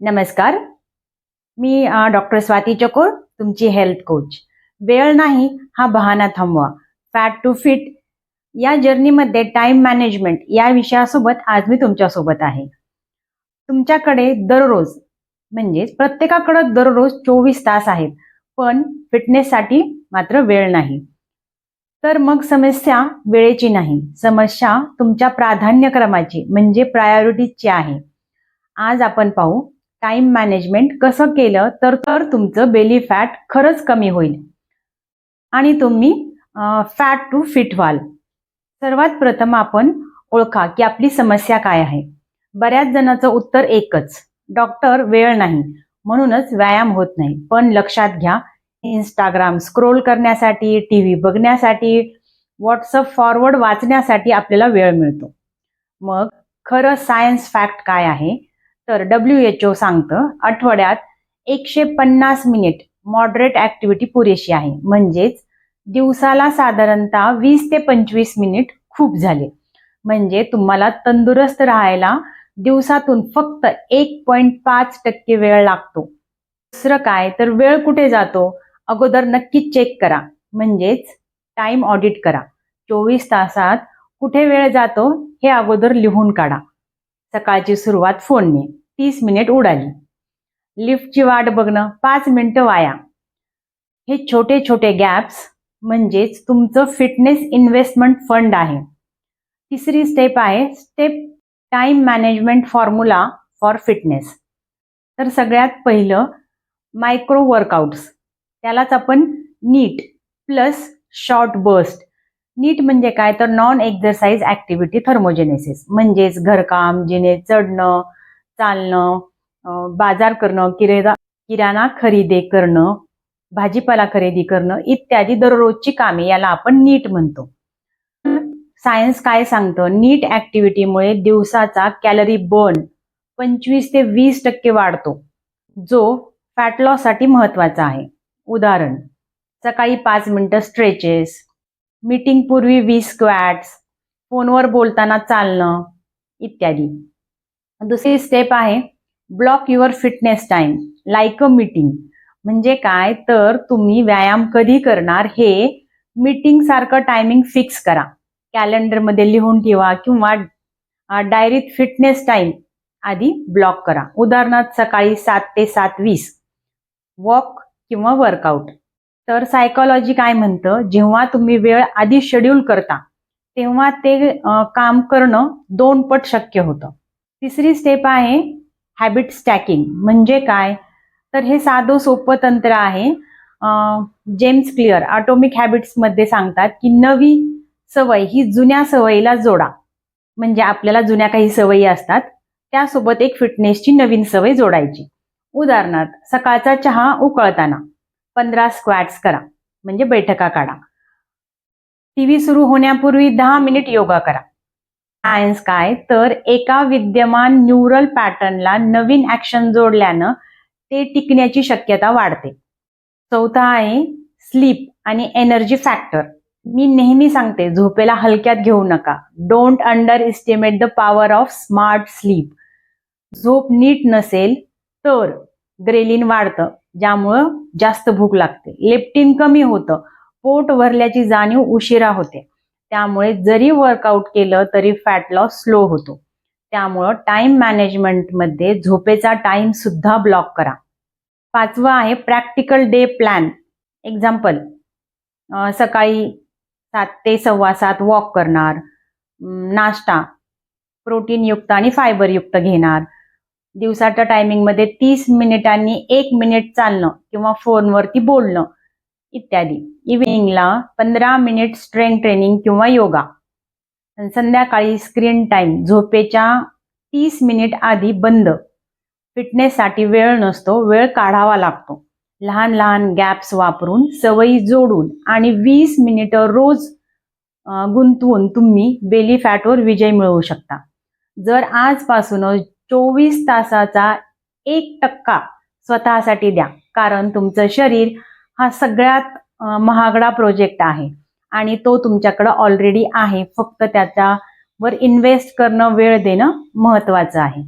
नमस्कार. मी डॉक्टर स्वाती चकोर तुमची हेल्थ कोच. वेळ नाही हा बहाणा थांबवा. फॅट टू फिट या जर्नीमध्ये टाइम मॅनेजमेंट या विषयासोबत आज मी तुमच्यासोबत आहे. तुमच्याकडे दररोज म्हणजेच प्रत्येकाकडे दररोज चोवीस तास आहेत पण फिटनेससाठी मात्र वेळ नाही. तर मग समस्या वेळेची नाही. समस्या तुमच्या प्राधान्यक्रमाची म्हणजे प्रायोरिटीजची आहे. आज आपण पाहू टाइम मॅनेजमेंट कसं केलं तर तर तुमचं बेली फॅट खरंच कमी होईल. आणि तुम्ही फॅट टू फिट व्हाल. सर्वात प्रथम आपण ओळखा की आपली समस्या काय आहे. बऱ्याच जणांचं उत्तर एकच. डॉक्टर वेळ नाही. म्हणूनच व्यायाम होत नाही. पण लक्षात घ्या इंस्टाग्राम स्क्रोल करण्यासाठी टी व्ही बघण्यासाठी व्हॉट्सअप फॉरवर्ड वाचण्यासाठी आपल्याला वेळ मिळतो. मग खरं सायन्स फॅक्ट काय आहे? तर डब्ल्यू एच ओ सांगतं आठवड्यात एकशे पन्नास मिनिट मॉडरेट ऍक्टिव्हिटी पुरेशी आहे. म्हणजेच दिवसाला साधारणतः वीस ते पंचवीस मिनिट खूप झाले. म्हणजे तुम्हाला तंदुरुस्त राहायला दिवसातून फक्त एक पॉईंट पाच टक्के वेळ लागतो. दुसरं काय तर वेळ कुठे जातो? अगोदर नक्की चेक करा. म्हणजेच टाइम ऑडिट करा. चोवीस तासात कुठे वेळ जातो हे अगोदर लिहून काढा. सकाळची सुरुवात फोनने. तीस मिनिट उडाली. लिफ्टची वाट बघणं पाच मिनिटं वाया. हे छोटे छोटे गॅप्स म्हणजेच तुमचं फिटनेस इन्व्हेस्टमेंट फंड आहे. तिसरी स्टेप आहे step time management formula for fitness तर सगळ्यात पहिलं मायक्रो वर्कआउट्स त्यालाच आपण NEAT plus short burst NEAT म्हणजे काय? तर नॉन एक्झरसाइज ऍक्टिव्हिटी थर्मोजेनेसिस म्हणजेच घरकाम जिने चढणं चालणं बाजार करणं किरेदा किराणा खरेदी करणं भाजीपाला खरेदी करणं इत्यादी दररोजची कामे याला आपण नीट म्हणतो. सायन्स काय सांगतं? नीट ऍक्टिव्हिटीमुळे दिवसाचा कॅलरी बर्न पंचवीस ते वीस टक्के वाढतो जो फॅट लॉससाठी महत्त्वाचा आहे. उदाहरण सकाळी पाच मिनिटं स्ट्रेचेस मीटिंग पूर्वी वीस स्क्वॅट्स फोनवर बोलताना चालणं इत्यादी. दुसरी स्टेप आहे block your fitness time like a meeting म्हणजे काय? तर तुम्ही व्यायाम कधी करणार हे मीटिंग सारखं टायमिंग फिक्स करा. कॅलेंडरमध्ये लिहून ठेवा किंवा डायरीत फिटनेस टाइम आधी ब्लॉक करा. उदाहरणार्थ सकाळी सात ते सात वीस. वॉक किंवा वर्कआउट तर सायकॉलॉजी काय म्हणतं? जेव्हा तुम्ही वेळ आधी शेड्यूल करता तेव्हा ते काम करणं दोन पट शक्य होतं. तिसरी स्टेप आहे हॅबिट स्टॅकिंग म्हणजे काय? तर हे साधं सोपं तंत्र आहे. जेम्स क्लिअर ऑटोमिक हॅबिट्समध्ये सांगतात की नवी सवय ही जुन्या सवयीला जोडा. म्हणजे आपल्याला जुन्या काही सवयी असतात त्यासोबत एक फिटनेसची नवीन सवय जोडायची. उदाहरणार्थ सकाळचा चहा उकळताना पंधरा स्क्वॅट्स करा. म्हणजे बैठका काढा. टीव्ही सुरू होण्यापूर्वी दहा मिनिट योगा करा. सायन्स काय? तर एका विद्यमान न्यूरल पॅटर्नला नवीन ऍक्शन जोडल्यानं ते टिकण्याची शक्यता वाढते. चौथा आहे स्लीप आणि एनर्जी फॅक्टर मी नेहमी सांगते झोपेला हलक्यात घेऊ नका. Don't underestimate the power of smart sleep झोप नीट नसेल तर ग्रेलिन वाढतं ज्यामुळं जास्त भूक लागते. लेप्टिन कमी होतं. पोट भरल्याची जाणीव उशिरा होते. त्यामुळे जरी वर्कआउट केलं तरी फॅट लॉस स्लो होतो. त्यामुळं टाइम मॅनेजमेंटमध्ये झोपेचा टाइम सुद्धा ब्लॉक करा. पाचवं आहे प्रॅक्टिकल डे प्लॅन एक्झाम्पल सकाळी सात ते सव्वा सात वॉक करणार नाश्ता प्रोटीनयुक्त आणि फायबरयुक्त घेणार. दिवसाच्या टायमिंगमध्ये तीस मिनिटांनी एक मिनिट चालणं किंवा फोनवरती बोलणं. इत्यादी. इव्हिनिंगला पंधरा मिनिट स्ट्रेंथ ट्रेनिंग किंवा योगा. संध्याकाळी स्क्रीन टाईम झोपेच्या तीस मिनिट आधी बंद. फिटनेससाठी वेळ नसतो वेळ काढावा लागतो. लहान लहान गॅप्स वापरून सवयी जोडून आणि वीस मिनिटं रोज गुंतवून तुम्ही बेली फॅटवर विजय मिळवू शकता. जर आजपासूनच चोवीस तासाचा एक टक्का स्वतःसाठी द्या कारण तुमचं शरीर हा सगळ्यात महागडा प्रोजेक्ट आहे. आणि तो तुमच्याकडं ऑलरेडी आहे. फक्त त्याच्यावर इन्व्हेस्ट करणं वेळ देणं महत्वाचं आहे.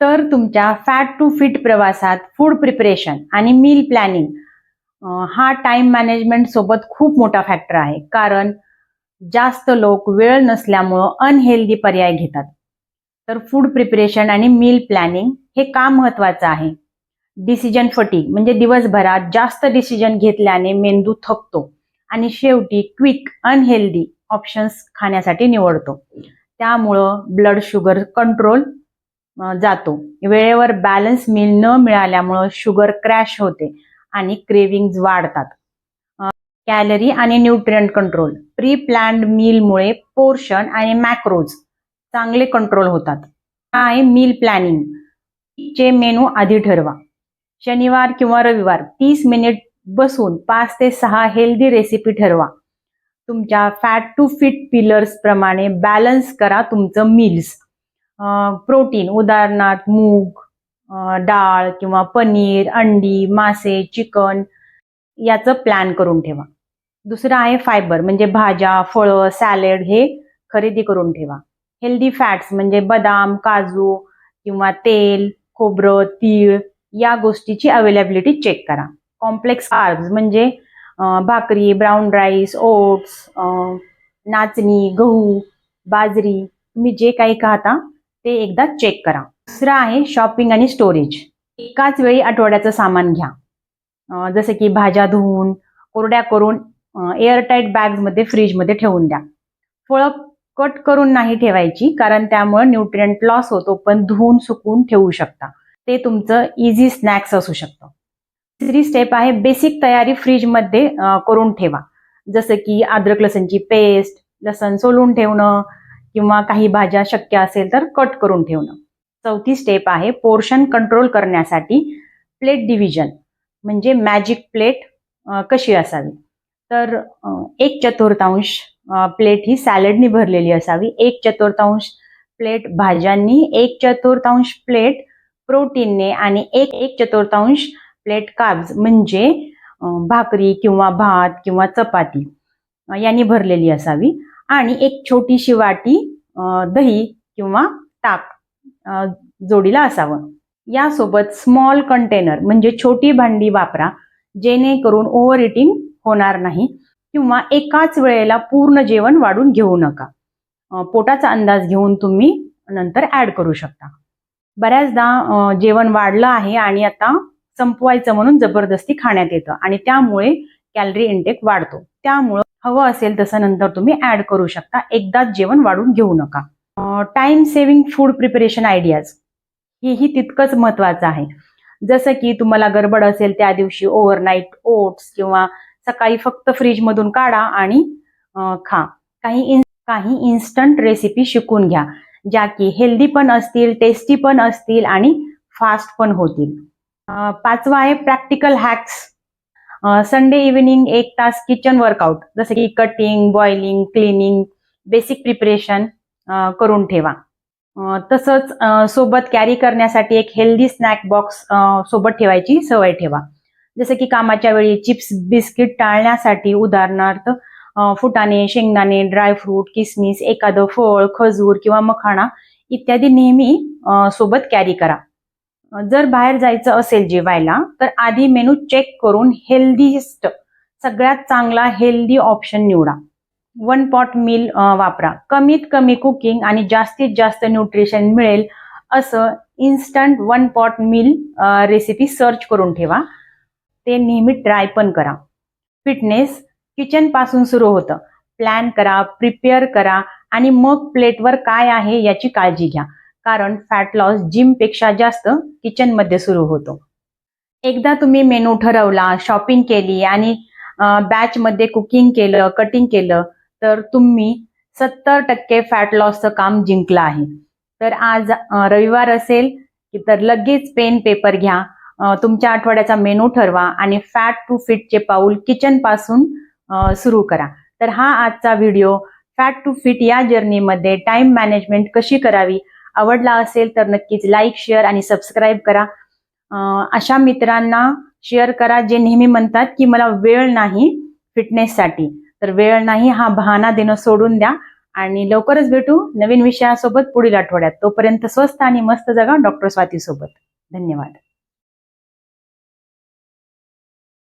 तर तुमच्या फॅट टू फिट प्रवासात फूड प्रिपरेशन आणि मील प्लॅनिंग हा टाइम मॅनेजमेंट सोबत खूप मोठा फॅक्टर आहे. कारण जास्त लोक वेळ नसल्यामुळं अनहेल्दी पर्याय घेतात. तर फूड प्रिपरेशन आणि मील प्लॅनिंग हे का महत्वाचं आहे? डिसिजन फटीक म्हणजे दिवसभरात जास्त डिसिजन घेतल्याने मेंदू थकतो आणि शेवटी क्विक अनहेल्दी ऑप्शन्स खाण्यासाठी निवडतो. त्यामुळं ब्लड शुगर कंट्रोल जातो. वेळेवर बॅलन्स मिल न मिळाल्यामुळं शुगर क्रॅश होते आणि क्रेविंग वाढतात. कॅलरी आणि न्यूट्रियंट कंट्रोल प्री प्लॅन्ड मिलमुळे पोर्शन आणि मॅक्रोज चांगले कंट्रोल होतात. काय? मिल मील प्लॅनिंग चे मेनू आधी ठरवा. शनिवार किंवा रविवार तीस मिनिट बसून पाच ते सहा हेल्दी रेसिपी ठरवा. तुमच्या फॅट टू फिट पिलर्स प्रमाणे बॅलन्स करा तुमचं मील्स प्रोटीन उदाहरणार्थ मूग डाळ किंवा पनीर अंडी मासे चिकन याचं प्लॅन करून ठेवा. दुसरं आहे फायबर म्हणजे भाज्या फळं सॅलेड हे खरेदी करून ठेवा. हेल्दी फॅट्स म्हणजे बदाम काजू किंवा तेल खोबरं तीळ या गोष्टीची अवेलेबिलिटी चेक करा. कॉम्प्लेक्स कार्ब्स म्हणजे भाकरी ब्राऊन राईस ओट्स नाचणी गहू बाजरी तुम्ही जे काही खाता ते एकदा चेक करा. दुसरं आहे शॉपिंग आणि स्टोरेज एकाच वेळी आठवड्याचं सामान घ्या. जसं की भाज्या धुवून कोरड्या करून एअरटाईट बॅग्समध्ये फ्रीजमध्ये ठेवून द्या. फळं कट करून नाही ठेवायची कारण त्यामुळे न्यूट्रियंट लॉस होतो पण धुवून सुकून ठेवू शकता. ते तुमचं इझी स्नॅक्स असू शकतं. तिसरी स्टेप आहे बेसिक तयारी फ्रीजमध्ये करून ठेवा. जसं की अद्रक लसणची पेस्ट लसण सोलून ठेवणं किंवा काही भाज्या शक्य असेल तर कट करून ठेवणं. चौथी स्टेप आहे पोर्शन कंट्रोल करण्यासाठी प्लेट डिव्हिजन म्हणजे मॅजिक प्लेट कशी असावी? तर एक चतुर्थांश प्लेट ही सॅलडनी भरलेली असावी. एक चतुर्थांश प्लेट भाज्यांनी एक चतुर्थांश प्लेट प्रोटीनने आणि एक एक चतुर्थांश प्लेट काब्ज म्हणजे भाकरी किंवा भात किंवा चपाती यांनी भरलेली असावी. आणि एक छोटीशी वाटी दही किंवा ताक जोडीला असावं. यासोबत स्मॉल कंटेनर म्हणजे छोटी भांडी वापरा जेणेकरून ओव्हर इटिंग होणार नाही किंवा एकाच वेळेला पूर्ण जेवण वाढून घेऊ नका. पोटाचा अंदाज घेऊन तुम्ही नंतर ऍड करू शकता. बऱ्याचदा जेवण वाढलं आहे आणि आता संपवायचं म्हणून जबरदस्ती खाण्यात येतं आणि त्यामुळे कॅलरी इंटेक वाढतो. त्यामुळं हवं असेल तसं नंतर तुम्ही ऍड करू शकता. एकदाच जेवण वाढून घेऊ नका. Time saving food preparation ideas हेही तितकंच महत्वाचं आहे. जसं की तुम्हाला गडबड असेल त्या दिवशी ओव्हरनाईट ओट्स किंवा सकाळी फक्त फ्रीजमधून काढा आणि खा. काही इन काही इन्स्टंट रेसिपी शिकून घ्या. ज्या की हेल्दी पण असतील टेस्टी पण असतील आणि फास्ट पण होतील. पाचवा आहे प्रॅक्टिकल हॅक्स संडे इव्हिनिंग एक तास किचन वर्कआउट जसं की cutting boiling cleaning basic preparation करून ठेवा. तसंच सोबत कॅरी करण्यासाठी एक हेल्दी स्नॅक बॉक्स सोबत ठेवायची सवय ठेवा. जसं की कामाच्या वेळी चिप्स बिस्किट टाळण्यासाठी उदाहरणार्थ फुटाणे शेंगदाणे ड्रायफ्रूट किसमिस एखादं फळ खजूर किंवा मखाणा इत्यादी नेहमी सोबत कॅरी करा. जर बाहेर जायचं असेल जेवायला तर आधी मेनू चेक करून हेल्दीस्ट सगळ्यात चांगला हेल्दी ऑप्शन निवडा. वन पॉट मील वापरा. कमीत कमी कुकिंग आणि जास्तीत जास्त न्यूट्रिशन मिळेल असं instant one pot meal recipe search करून ठेवा. ते नेहमी ट्राय पण करा. फिटनेस किचनपासून सुरू होतं. प्लॅन करा प्रिपेअर करा आणि मग प्लेटवर काय आहे याची काळजी घ्या. कारण फॅट लॉस जिमपेक्षा जास्त किचनमध्ये सुरू होतो. एकदा तुम्ही मेनू ठरवला शॉपिंग केली आणि बॅचमध्ये कुकिंग केलं कटिंग केलं तर तुम्ही सत्तर टक्के फॅट लॉसचं काम जिंकलं आहे. तर आज रविवार असेल की तर लगेच पेन पेपर घ्या. तुमच्या आठवड्याचा मेनू ठरवा आणि फॅट टू फिटचे पाऊल किचनपासून सुरू करा. तर हा आजचा व्हिडिओ फॅट टू फिट या जर्नीमध्ये टाइम मॅनेजमेंट कशी करावी? आवडला असेल तर नक्कीच लाईक शेअर आणि सबस्क्राईब करा. अशा मित्रांना शेअर करा जे नेहमी म्हणतात की मला वेळ नाही फिटनेससाठी तर वेळ नाही हा बहाना देणं सोडून द्या आणि लवकरच भेटू नवीन विषयासोबत पुढील आठवड्यात. तोपर्यंत स्वस्त आणि मस्त जगा डॉक्टर स्वातीसोबत. धन्यवाद.